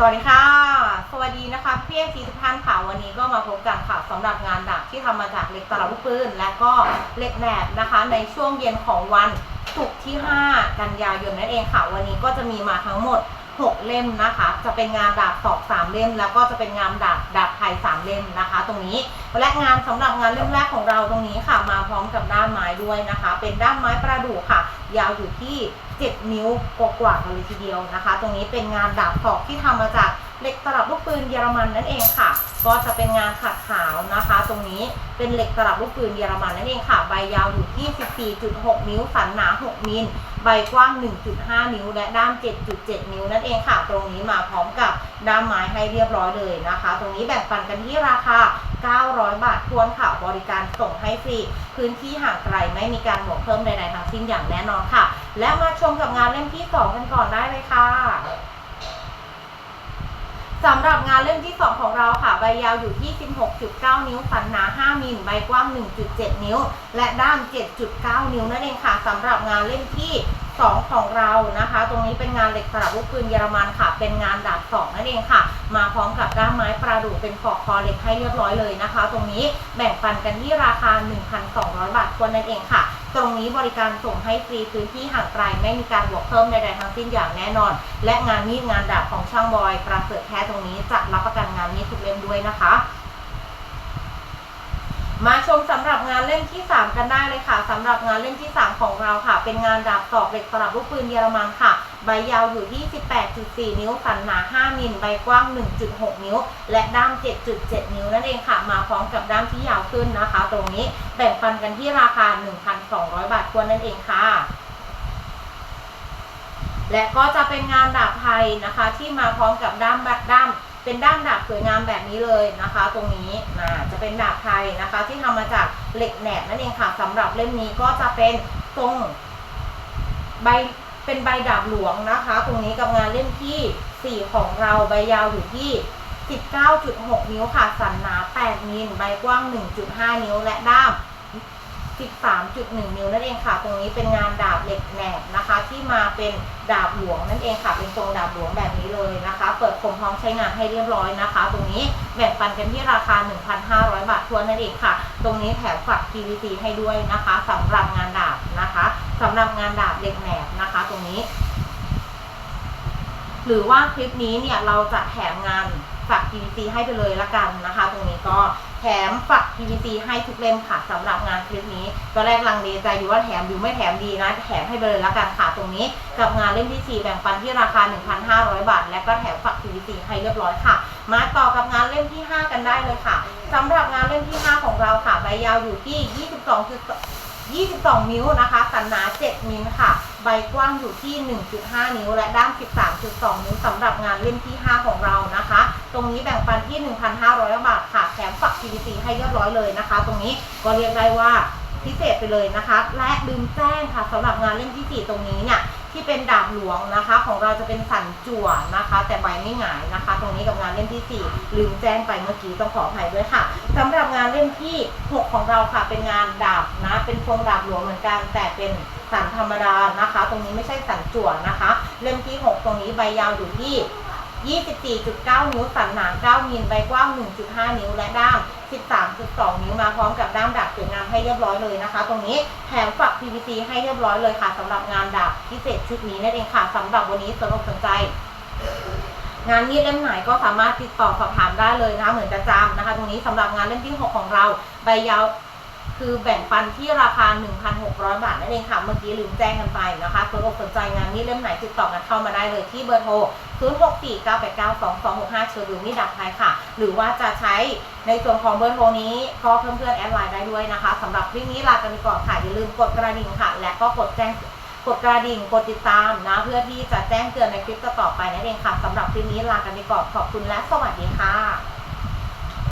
สวัสดีค่ะ สวัสดีนะคะพี่เอซีทุกท่านค่ะวันนี้ก็มาพบกันค่ะสำหรับงานดักที่ทำมาจากเหล็กตลับลูกปืนและก็เหล็กแหนบนะคะ ในช่วงเย็นของวันศุกร์ที่ 5 กันยายนนั่นเองค่ะ วันนี้ก็จะมีมาทั้งหมด 6 เล่มนะคะ จะเป็นงานดาบตอก3เล่ม แล้วก็จะเป็นงานดาบดาบไทย3เล่มนะคะ ตรงนี้และงานสำหรับงานเล่มแรกของเราตรงนี้ค่ะ มาพร้อมกับด้ามไม้ด้วยนะคะ เป็นด้ามไม้ประดู่ค่ะ ยาวอยู่ที่ 7 นิ้วกว่าๆกันเลยทีเดียวนะคะ ตรงนี้เป็นงานดาบตอกที่ทำมาจากเหล็กตลับลูกปืนเยอรมันนั่นเองค่ะ ก็จะเป็นงานขัดขาวนะคะ ตรงนี้เป็นเหล็กตลับลูกปืนเยอรมันนั่นเองค่ะ ใบยาวอยู่ที่ 14.6 นิ้วสันหนา 6มิล ใบกว้าง 1.5 นิ้ว และด้าม 7.7 นิ้ว นั่นเองค่ะ ตรงนี้มาพร้อมกับด้ามไม้ให้เรียบร้อยเลยนะคะ ตรงนี้แบ่งปันกันที่ราคา 900 บาททวนค่ะ บริการส่งให้ฟรี พื้นที่ห่างไกลไม่มีการบวกเพิ่มใดๆทั้งสิ้นอย่างแน่นอนค่ะ และมาชมกับงานเล่มที่ 2 กันก่อนได้เลยค่ะ สำหรับงานเล่มที่ 2 ของเราค่ะ ใบยาวอยู่ที่ 16.9 นิ้ว สันหนา 5มิลใบกว้าง 1.7 นิ้ว และด้าม 7.9 นิ้วนั่นเองค่ะสำหรับงานเล่มที่ 2 ของเรานะคะ ตรงนี้เป็นงานเหล็กสลับลูกปืนเยอรมันค่ะ เป็นงานดาบสองนั่นเองค่ะ มาพร้อมกับด้ามไม้ประดู่เป็นปอกคอเหล็กให้เรียบร้อยเลยนะคะ ตรงนี้แบ่งปันกันที่ราคา 1,200 บาททวนนั่นเองค่ะ ตรงนี้บริการส่งให้ฟรีพื้นที่ห่างไกลไม่มีการบวกเพิ่มใดๆทั้งสิ้นอย่างแน่นอน และงานมีดงานดาบของช่างบอยประเสริฐแท้ตรงนี้จะรับประกันงานมีดทุกเล่มด้วยนะคะมาชมสำหรับงานเล่มที่ 3 กันได้เลยค่ะสำหรับงานเล่มที่ 3 ของเราค่ะ เป็นงานดาบตอกเหล็กสลับลูกปืนเยอรมันค่ะ ใบยาวอยู่ที่ 18.4 นิ้ว สันหนา 5 มิล ใบกว้าง 1.6 นิ้ว และด้าม 7.7 นิ้วนั่นเองค่ะ มาพร้อมกับด้ามที่ยาวขึ้นนะคะ ตรงนี้แบ่งปันกันที่ราคา 1,200 บาททวนนั่นเองค่ะและก็จะเป็นงานดาบไทยนะคะ ที่มาพร้อมกับด้ามบัดด้ามเป็นด้ามดาบสวยงามแบบนี้เลยนะคะ ตรงนี้นะจะเป็นดาบไทยนะคะ ที่ทำมาจากเหล็กแหนบนั่นเองค่ะสำหรับเล่มนี้ก็จะเป็นทรงใบ เป็นใบดาบหลวงนะคะ ตรงนี้กับงานเล่มที่ 4 ของเราใบยาวอยู่ที่ 19.6 นิ้วค่ะ สันหนา 8 มิล ใบกว้าง 1.5 นิ้วและด้าม 13.1 นิ้วนั่นเองค่ะ ตรงนี้เป็นงานดาบเหล็กแหนบนะคะ ที่มาเป็นดาบหลวงนั่นเองค่ะ เป็นทรงดาบหลวงแบบนี้เลยนะคะ เปิดคมพร้อมใช้งานให้เรียบร้อยนะคะ ตรงนี้แบ่งปันกันที่ราคา 1,500 บาททวนนั่นเองค่ะ ตรงนี้แถมฝัก PVC ให้ด้วยนะคะสำหรับงานดาบนะคะสำหรับงานดาบเหล็กแหนบนะคะ ตรงนี้ หรือว่าคลิปนี้เนี่ยเราจะแถมงานฝัก PVC ให้ไปเลยละกันนะคะ ตรงนี้ก็ แถมฝัก PVC ให้ทุกเล่มค่ะสำหรับงานคลิปนี้ตอนแรกลังเลใจอยู่ว่าแถมหรือไม่แถมดีนะ แถมให้ไปเลยละกันค่ะตรงนี้ กับงานเล่มที่ 4 แบ่งปันที่ราคา 1,500 บาท และก็แถมฝัก PVC ให้เรียบร้อยค่ะ มาต่อกับงานเล่มที่ 5 กันได้เลยค่ะสำหรับงานเล่มที่ 5 ของเราค่ะใบยาวอยู่ที่ 22 22 นิ้วนะคะสันหนา7มิลค่ะ ใบกว้างอยู่ที่ 1.5 นิ้ว และด้าม 13.2 นิ้วสำหรับงานเล่มที่ 5 ของเรานะคะ ตรงนี้แบ่งปันที่ 1,500 บาทค่ะแถมฝัก PVC ให้เรียบร้อยเลยนะคะ ตรงนี้ก็เรียกได้ว่าพิเศษไปเลยนะคะ และลืมแจ้งค่ะสำหรับงานเล่มที่ 4 ตรงนี้เนี่ยที่เป็นดาบหลวงนะคะ ของเราจะเป็นสันจั่วนะคะ แต่ใบไม่หงายนะคะ ตรงนี้กับงานเล่มที่ 4 ลืมแจ้งไปเมื่อกี้ต้องขออภัยด้วยค่ะสำหรับงานเล่มที่ 6 ของเราค่ะ เป็นงานดาบนะ เป็นทรงดาบหลวงเหมือนกัน แต่เป็นสันธรรมดานะคะ ตรงนี้ไม่ใช่สันจั่วนะคะ เล่มที่ 6 ตรงนี้ใบยาวอยู่ที่ 24.9 นิ้วสันหนา9มิลใบกว้าง 1.5 นิ้วและด้าม 13.2 นิ้วมาพร้อมกับด้ามดาบสวยงามให้เรียบร้อยเลยนะคะ ตรงนี้แถมฝัก PVC ให้เรียบร้อยเลยค่ะสำหรับงานดาบพิเศษชุดนี้นั่นเองค่ะสำหรับวันนี้สนอกสนใจ งานมีดเล่มไหนก็สามารถติดต่อสอบถามได้เลยนะเหมือนประจำนะคะ ตรงนี้สำหรับงานเล่มที่ 6 ของเราใบยาว คือแบ่งปันที่ราคา 1,600 บาทนั่นเองค่ะ เมื่อกี้ลืมแจ้งกันไปนะคะสนอกสนใจงานนี้เล่มไหนติดต่อกันเข้ามาได้เลยที่เบอร์โทร 0649892265เชิญดูนี่ดับไทยค่ะ หรือว่าจะใช้ในส่วนของเบอร์โทรนี้ก็เพื่อนๆแอดไลน์ได้ด้วยนะคะสำหรับคลิปนี้ลากันไปก่อนค่ะ อย่าลืมกดกระดิ่งค่ะ และก็กดแจ้งกดกระดิ่ง กดติดตามนะ เพื่อที่จะแจ้งเตือนในคลิปต่อๆไปนั่นเองค่ะสำหรับคลิปนี้ลากันไปก่อนขอบคุณและสวัสดีค่ะ